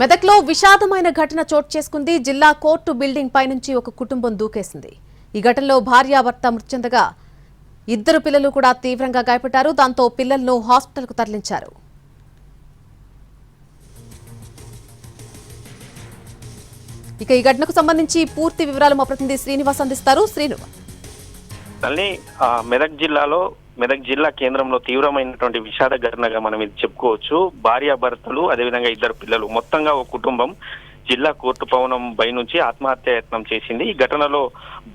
మెదక్లో విషాదమైన ఘటన చోటు చేసుకుంది. జిల్లా కోర్టు బిల్డింగ్ పైనుంచి ఒక కుటుంబం దూకేసింది. ఈ ఘటనలో భార్యాభర్త మృతి చెందగా ఇద్దరు పిల్లలు కూడా తీవ్రంగా గాయపడ్డారు. దాంతో పిల్లలను హాస్పిటల్కు తరలించారు. ఇక ఈ ఘటనకు సంబంధించి పూర్తి వివరాలు మా ప్రతినిధి శ్రీనివాస్ అందిస్తారు. శ్రీనివాస్. తల్లి మెదక్ జిల్లాలో మెదక్ జిల్లా కేంద్రంలో తీవ్రమైనటువంటి విషాద ఘటనగా మనం ఇది చెప్పుకోవచ్చు. భార్యాభర్తలు అదేవిధంగా ఇద్దరు పిల్లలు. మొత్తంగా ఒక కుటుంబం జిల్లా కోర్టు భవనం బై నుంచి ఆత్మహత్య యత్నం చేసింది. ఈ ఘటనలో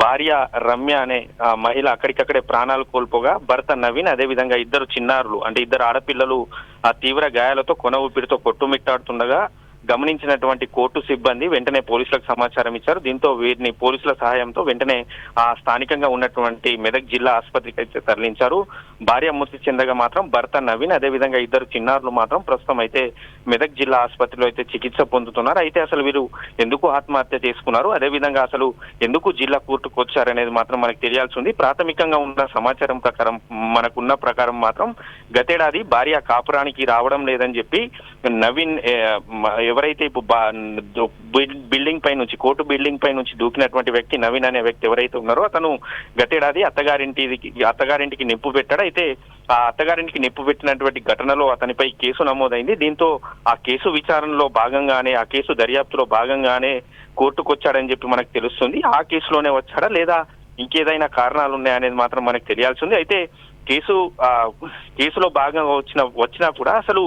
భార్య రమ్య అనే మహిళ అక్కడికక్కడే ప్రాణాలు కోల్పోగా భర్త నవీన్ అదేవిధంగా ఇద్దరు చిన్నారులు అంటే ఇద్దరు ఆడపిల్లలు ఆ తీవ్ర గాయాలతో కొన ఊపిరితో కొట్టుమిట్టాడుతుండగా గమనించినటువంటి కోర్టు సిబ్బంది వెంటనే పోలీసులకు సమాచారం ఇచ్చారు. దీంతో వీరిని పోలీసుల సహాయంతో వెంటనే ఆ స్థానికంగా ఉన్నటువంటి మెదక్ జిల్లా ఆసుపత్రికి అయితే తరలించారు. భార్య మృతి చెందగా మాత్రం భర్త నవీన్ అదేవిధంగా ఇద్దరు చిన్నారులు మాత్రం ప్రస్తుతం అయితే మెదక్ జిల్లా ఆసుపత్రిలో అయితే చికిత్స పొందుతున్నారు. అయితే అసలు వీరు ఎందుకు ఆత్మహత్య చేసుకున్నారు? అదేవిధంగా అసలు ఎందుకు జిల్లా కోర్టుకు వచ్చారనేది మాత్రం మనకు తెలియాల్సి ఉంది. ప్రాథమికంగా ఉన్న సమాచారం ప్రకారం మనకున్న ప్రకారం మాత్రం గతేడాది భార్య కాపురానికి రావడం లేదని చెప్పి నవీన్ ఎవరైతే ఇప్పుడు బిల్డింగ్ పై నుంచి కోర్టు బిల్డింగ్ పై నుంచి దూకినటువంటి వ్యక్తి నవీన్ అనే వ్యక్తి ఎవరైతే ఉన్నారో అతను గతేడాది అత్తగారింటికి అత్తగారింటికి నిప్పు పెట్టాడు. అయితే ఆ అత్తగారింటికి నిప్పు పెట్టినటువంటి ఘటనలో అతనిపై కేసు నమోదైంది. దీంతో ఆ కేసు విచారణలో భాగంగానే ఆ కేసు దర్యాప్తులో భాగంగానే కోర్టుకు వచ్చాడని చెప్పి మనకు తెలుస్తుంది. ఆ కేసులోనే వచ్చాడా లేదా ఇంకేదైనా కారణాలు ఉన్నాయనేది మాత్రం మనకు తెలియాల్సి ఉంది. అయితే కేసు ఆ, కేసులో భాగంగా వచ్చిన వచ్చినా కూడా అసలు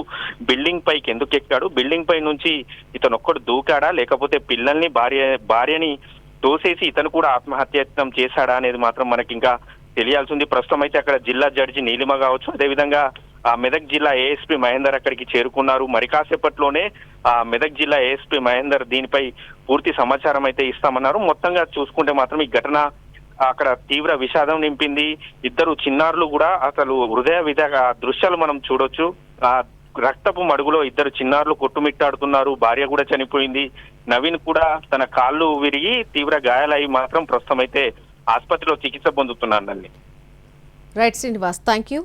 బిల్డింగ్ పైకి ఎందుకు ఎక్కాడు? బిల్డింగ్ పై నుంచి ఇతను ఒక్కడు దూకాడా? లేకపోతే పిల్లల్ని భార్య భార్యని తోసేసి ఇతను కూడా ఆత్మహత్యత్నం చేశాడా అనేది మాత్రం మనకి ఇంకా తెలియాల్సి ఉంది ప్రస్తుతం అయితే అక్కడ జిల్లా జడ్జి నీలిమ కావచ్చు. అదేవిధంగా ఆ మెదక్ జిల్లా ఏఎస్పీ మహేందర్ అక్కడికి చేరుకున్నారు. మరి కాసేపట్లోనే ఆ మెదక్ జిల్లా ఏఎస్పీ మహేందర్ దీనిపై పూర్తి సమాచారం అయితే ఇస్తామన్నారు. మొత్తంగా చూసుకుంటే మాత్రం ఈ ఘటన అక్కడ తీవ్ర విషాదం నింపింది. ఇద్దరు చిన్నారులు కూడా అసలు హృదయ విధ దృశ్యాలు మనం చూడొచ్చు. ఆ రక్తపు మడుగులో ఇద్దరు చిన్నారులు కొట్టుమిట్టాడుతున్నారు. భార్య కూడా చనిపోయింది. నవీన్ కూడా తన కాళ్ళు విరిగి తీవ్ర గాయాలై మాత్రం ప్రస్తుతం అయితే ఆసుపత్రిలో చికిత్స పొందుతున్నాను రైట్ శ్రీనివాస్ థ్యాంక్ యూ